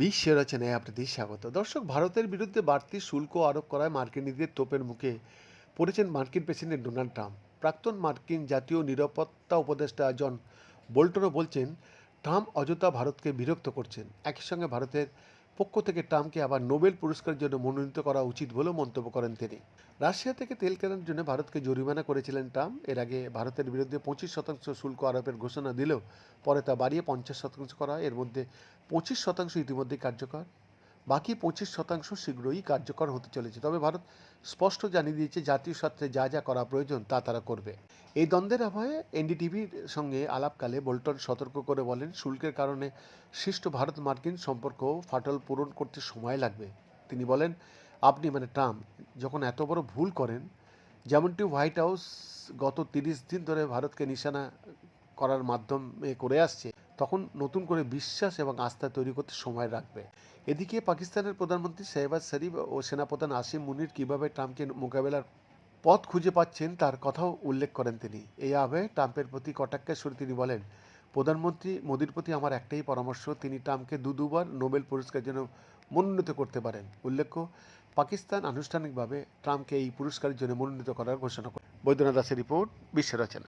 বিশ্বের রচনায় আপনাদের স্বাগত। দর্শক, ভারতের বিরুদ্ধে বাড়তি শুল্ক আরোপ করায় মার্কিনীদের তোপের মুখে পড়েছেন মার্কিন প্রেসিডেন্ট ডোনাল্ড ট্রাম্প। প্রাক্তন মার্কিন জাতীয় নিরাপত্তা উপদেষ্টা জন বোল্টনও বলছেন, ট্রাম্প অযথা ভারতকে বিরক্ত করছেন। একই সঙ্গে ভারতের পক্ষ থেকে ট্রাম্পকে আবার নোবেল পুরস্কারের জন্য মনোনীত করা উচিত বলেও মন্তব্য করেন তিনি। রাশিয়া থেকে তেল কেনার জন্য ভারতকে জরিমানা করেছিলেন ট্রাম্প। এর আগে ভারতের বিরুদ্ধে পঁচিশ শতাংশ শুল্ক আরোপের ঘোষণা দিলেও পরে তা বাড়িয়ে পঞ্চাশ শতাংশ করা। এর মধ্যে পঁচিশ শতাংশ ইতিমধ্যেই কার্যকর। বাকি পঁচিশ শতাংশ শীঘ্রই কার্যকর হতে চলেছে। তবে ভারত স্পষ্ট জানিয়ে দিয়েছে, জাতীয় স্বার্থে যা যা করা প্রয়োজন তা তারা করবে। এই দ্বন্দ্বের আবহে এনডিটিভির সঙ্গে আলাপকালে বোল্টন সতর্ক করে বলেন, শুল্কের কারণে সৃষ্ট ভারত মার্কিন সম্পর্ক ফাটল পূরণ করতে সময় লাগবে। তিনি বলেন, আপনি মানে ট্রাম্প, যখন এত বড় ভুল করেন, যেমনটি হোয়াইট হাউস গত তিরিশ দিন ধরে ভারতকে নিশানা করার মাধ্যমে করে আসছে তখন নতুন করে বিশ্বাস এবং আস্থা তৈরি করতে সময় রাখবে এদিকে পাকিস্তানের প্রধানমন্ত্রী শেহবাজ শরীফ ও সেনাপ্রধান আসিম মুনির কীভাবে ট্রাম্পকে মোকাবেলার পথ খুঁজে পাচ্ছেন তার কথাও উল্লেখ করেন তিনি। এই আবহে ট্রাম্পের প্রতি কটাক্ষের সুরে তিনি বলেন, প্রধানমন্ত্রী মোদীর প্রতি আমার একটাই পরামর্শ, তিনি ট্রাম্পকে দু দুবার নোবেল পুরস্কারের জন্য মনোনীত করতে পারেন। উল্লেখ্য, পাকিস্তান আনুষ্ঠানিকভাবে ট্রাম্পকে এই পুরস্কারের জন্য মনোনীত করার ঘোষণা করে বৈদ্যনাথ দাসের রিপোর্ট, বিশ্ব